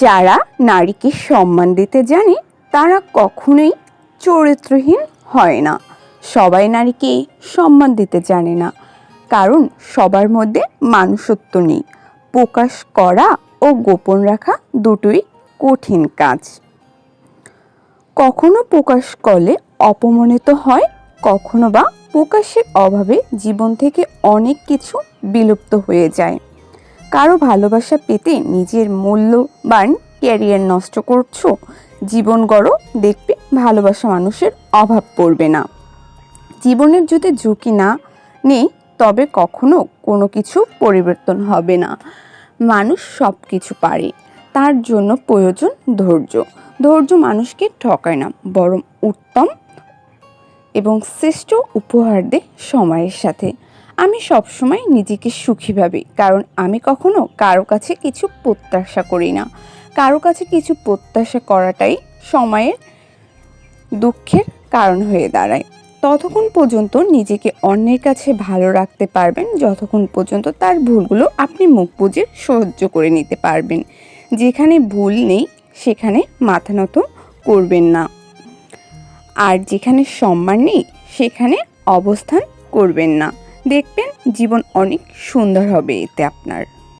যারা নারীকে সম্মান দিতে জানে, তারা কখনোই চরিত্রহীন হয় না। সবাই নারীকে সম্মান দিতে জানে না। কারণ সবার মধ্যে মানুষত্ব নেই। প্রকাশ করা ও গোপন রাখা দুটোই কঠিন কাজ। কখনো প্রকাশ করলে অপমানিত হয়, কখনো বা প্রকাশের অভাবে জীবন থেকে অনেক কিছু বিলুপ্ত হয়ে যায়। কারও ভালোবাসা পেতে নিজের মূল্যবান ক্যারিয়ার নষ্ট করছ, জীবন গড়ো, দেখবে ভালোবাসা মানুষের অভাব পড়বে না। জীবনের যদি ঝুঁকি না নেই, তবে কখনো কোনো কিছু পরিবর্তন হবে না। মানুষ সব কিছু পারে, তার জন্য প্রয়োজন ধৈর্য। ধৈর্য মানুষকে ঠকায় না, বরং উত্তম এবং শ্রেষ্ঠ উপহার দেয় সময়ের সাথে। আমি সবসময় নিজেকে সুখী ভাবি, কারণ আমি কখনো কারও কাছে কিছু প্রত্যাশা করি না। কারও কাছে কিছু প্রত্যাশা করাটাই সময়ের দুঃখের কারণ হয়ে দাঁড়ায়। ততক্ষণ পর্যন্ত নিজেকে অন্যের কাছে ভালো রাখতে পারবেন, যতক্ষণ পর্যন্ত তার ভুলগুলো আপনি মুখ বুঝে সহ্য করে নিতে পারবেন। যেখানে ভুল নেই, সেখানে মাথা নত করবেন না। আর যেখানে সম্মান নেই, সেখানে অবস্থান করবেন না। দেখবেন জীবন অনেক সুন্দর হবে এতে আপনার।